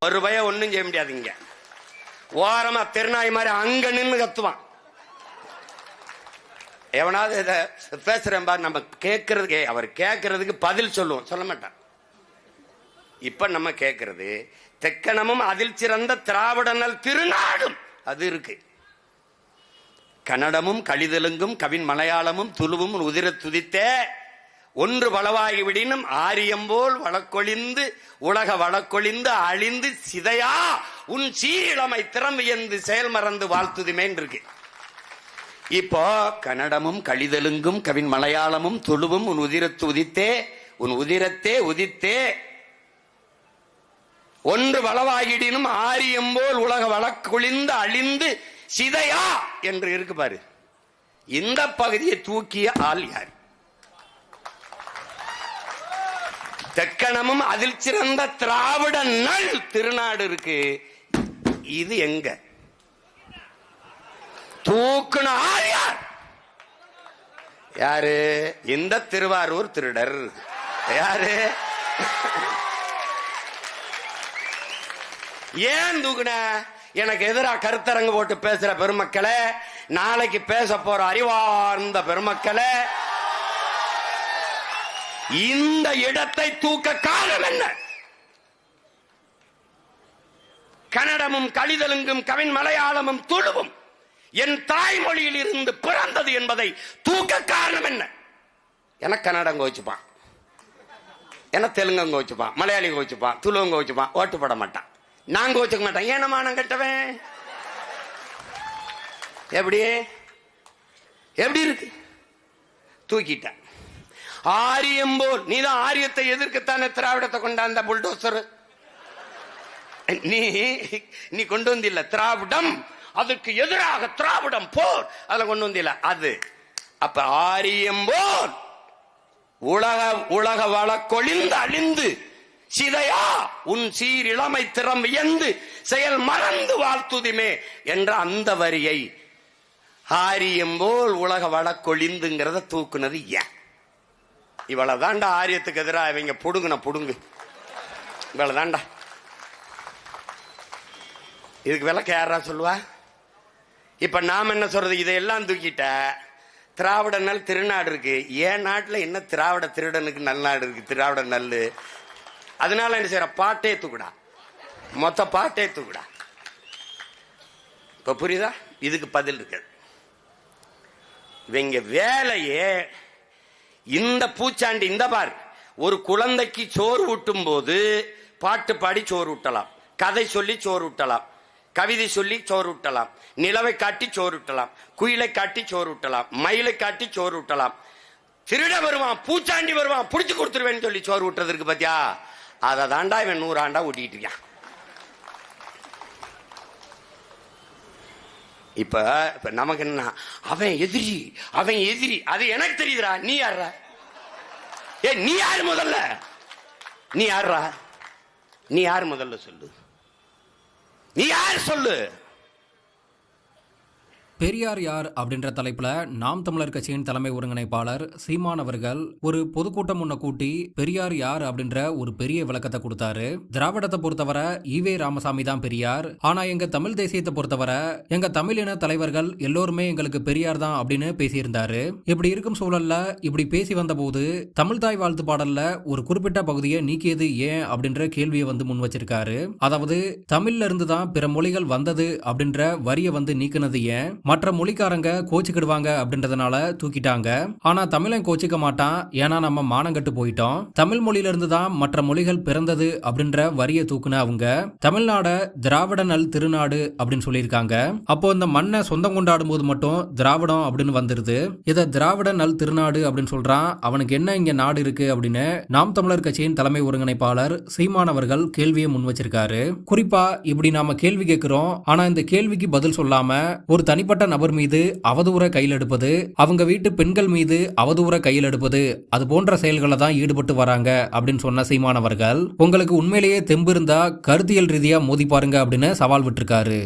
ஒரு பய ஒண்ணும் செய்ய முடியாதுங்க. ஓரமா திருநாய் மாதிரி அங்க நின்னு கத்துவான். எவனாவது இதை பேசுறேன் பார் நம்ம கேட்கறதுக்கு அவர் கேட்கறதுக்கு பதில் சொல்லுவோம். சொல்ல மாட்டான். இப்ப நம்ம கேட்கறது தெக்கணமும் அதில் சிறந்த திராவிடனல் திருநாடும். அது இருக்கு. கன்னடமும் கழிதலுங்கும் கவின் மலையாளமும் துளுவும் உதிர துதித்தே ஒன்று வளவாகி விடினும் ஆரியம்போல் வழக்கொழிந்து உலக வழக்கொழிந்து அழிந்து சிதையா உன் சீரிழமை திறமையந்து செயல் மறந்து வாழ்த்துதுமேன் இருக்கு இப்போ கன்னடமும் கழிதலுங்கும் கவின் மலையாளமும் துளுவும் உன் உதிரத்து உதித்தே உன் உதிரத்தே உதித்தே. ஒன்று வளவாகிடினும் ஆரியம்போல் உலக வழக்கொழிந்து அழிந்து சிதையா என்று இருக்கு பாரு. இந்த பகுதியை தூக்கிய ஆள் யார்? தெக்கணமும் அதில் சிறந்த திராவிட நல் திருநாடு இருக்கு. இது எங்க? தூக்குன யார் யாரு? இந்த திருவாரூர் திருடர். யாரு? ஏன் தூக்குன? எனக்கு எதிரா கருத்தரங்கு போட்டு பேசுற பெருமக்களே நாளைக்கு பேச போற அறிவார்ந்த பெருமக்களே இந்த இடத்தை தூக்க காரணம் என்ன? கன்னடமும் கழிதலுங்கும் கவின் மலையாளமும் துழுவும் என் தாய்மொழியில் இருந்து பிறந்தது என்பதை தூக்க காரணம் என்ன? என கன்னடம் கோச்சுப்பான் என தெலுங்கம் கோச்சுப்பான் மலையாளி கோச்சுப்பான் துளுவங்க கோச்சுப்பான் ஓட்டு போட மாட்டான். நான் கோச்சுக்க மாட்டேன். ஏனமானம் கட்டவன்? எப்படி? எப்படி இருக்கு? தூக்கிட்டேன். ஆரியம் போல். நீதான் ஆரியத்தை எதிர்க்கத்தானே திராவிடத்தை கொண்டாந்த புல்டோசர்? நீ நீ கொண்டு வந்தில்ல. திராவிடம் அதுக்கு எதிராக திராவிடம் போர். அதுல கொண்டு வந்தில்ல. அது. அப்ப ஆரியம் போல். உலக உலக வழக்கொழிந்து அழிந்து சிதையா? உன் சீர் இளமை திறம் வியந்து செயல் மறந்து வாழ்த்துதுமே என்ற அந்த வரியை ஆரியம் போல் உலக வழக்கொழிந்துங்கிறத தூக்குனது ஏன்? இவ்வளவுதான்டா ஆரியத்துக்கு எதிராக இவங்க புடுங்குன புடுங்கு. தாண்டா இதுக்கு விளக்க யாரா சொல்லுவா? இப்ப நாம என்ன சொல்றது? இதையெல்லாம் தூக்கிட்ட திராவிட நல் திருநாடு இருக்கு. என் நாட்டுல என்ன திராவிட திருடனுக்கு நல்நாடு இருக்கு? திராவிட நல்லு. அதனால என்ன செய்யற பாட்டே தூக்குடா. மொத்த பாட்டே தூக்குடா. இப்ப புரியுதா? இதுக்கு பதில் இருக்கு. இவங்க வேலையே இந்த பூச்சாண்டி இந்த பார். ஒரு குழந்தைக்கு சோறு ஊட்டும் போது பாட்டு பாடி சோறு ஊட்டலாம். கதை சொல்லி சோறு ஊட்டலாம். கவிதை சொல்லி சோறு ஊட்டலாம். நிலவை காட்டி சோறு ஊட்டலாம். குயிலை காட்டி சோறு ஊட்டலாம். மயிலை காட்டி சோறு ஊட்டலாம். திருட வருவான் பூச்சாண்டி வருவான் புடிச்சு கொடுத்துருவேன்னு சொல்லி சோறு ஊட்டுறதுக்கு பாத்தியா? அதை தாண்டா இவன் நூறாண்டா ஊட்டிட்டு இருக்கான். இப்ப இப்ப நமக்கு என்ன? அவன் எதிரி அவன் எதிரி. அது எனக்கு தெரியுதுடா. நீ யாரா ஏ நீ யாரு முதல்ல? நீ யாரா நீ யார் முதல்ல சொல்லு? நீ யார் சொல்லு? பெரியார் யார் அப்படின்ற தலைப்புல நாம் தமிழர் கட்சியின் தலைமை ஒருங்கிணைப்பாளர் சீமான் அவர்கள் ஒரு பொதுக்கூட்டம் ஒன்ன கூட்டி பெரியார் யார் அப்படின்ற ஒரு பெரிய விளக்கத்தை கொடுத்தாரு. திராவிடத்தை பொறுத்தவரை ஈவே ராமசாமி தான் பெரியார். ஆனா எங்க தமிழ் தேசியத்தை பொறுத்தவரை எங்க தமிழின தலைவர்கள் எல்லோருமே எங்களுக்கு பெரியார் தான் அப்படின்னு பேசியிருந்தாரு. இப்படி இருக்கும் சூழல்ல இப்படி பேசி வந்தபோது தமிழ் தாய் வாழ்த்து பாடல்ல ஒரு குறிப்பிட்ட பகுதியை நீக்கியது ஏன் அப்படின்ற கேள்வியை வந்து முன் வச்சிருக்காரு. அதாவது தமிழ்ல இருந்து தான் பிற மொழிகள் வந்தது அப்படின்ற வரியை வந்து நீக்கினது ஏன்? மற்ற மொழிக்காரங்க கோச்சிக்கிடுவாங்க அப்படின்றதுனால தூக்கிட்டாங்க. ஆனா தமிழன் கோச்சிக்க மாட்டான். ஏன்னா நம்ம மானங்கட்டு போயிட்டோம். தமிழ் மொழியில இருந்து தான் மற்ற மொழிகள் பிறந்தது அப்படின்ற வரியை தூக்குன அவங்க. தமிழ்நாட திராவிட நல் திருநாடு அப்படின்னு சொல்லியிருக்காங்க. அப்போ இந்த மண்ணை சொந்தம் கொண்டாடும் போது மட்டும் திராவிடம் அப்படின்னு வந்துருது. இதை திராவிட நல் திருநாடு அப்படின்னு சொல்றான். அவனுக்கு என்ன இங்க நாடு இருக்கு அப்படின்னு நாம் தமிழர் கட்சியின் தலைமை ஒருங்கிணைப்பாளர் சீமான் அவர்கள் கேள்வியை முன் வச்சிருக்காரு. குறிப்பா இப்படி நாம கேள்வி கேட்கிறோம். ஆனா இந்த கேள்விக்கு பதில் சொல்லாம ஒரு தனிப்பட்ட நபர் மீது அவதூற கையில் எடுப்பது அவங்க வீட்டு பெண்கள் மீது அவதூற கையில் எடுப்பது அது போன்ற செயல்களை தான் ஈடுபட்டு வராங்க அப்படின்னு சொன்ன சீமானவர்கள் உங்களுக்கு உண்மையிலேயே தெம்பு இருந்தா கருத்தியல் ரீதியா மோதி பாருங்க அப்படின்னு சவால் விட்டுருக்காரு.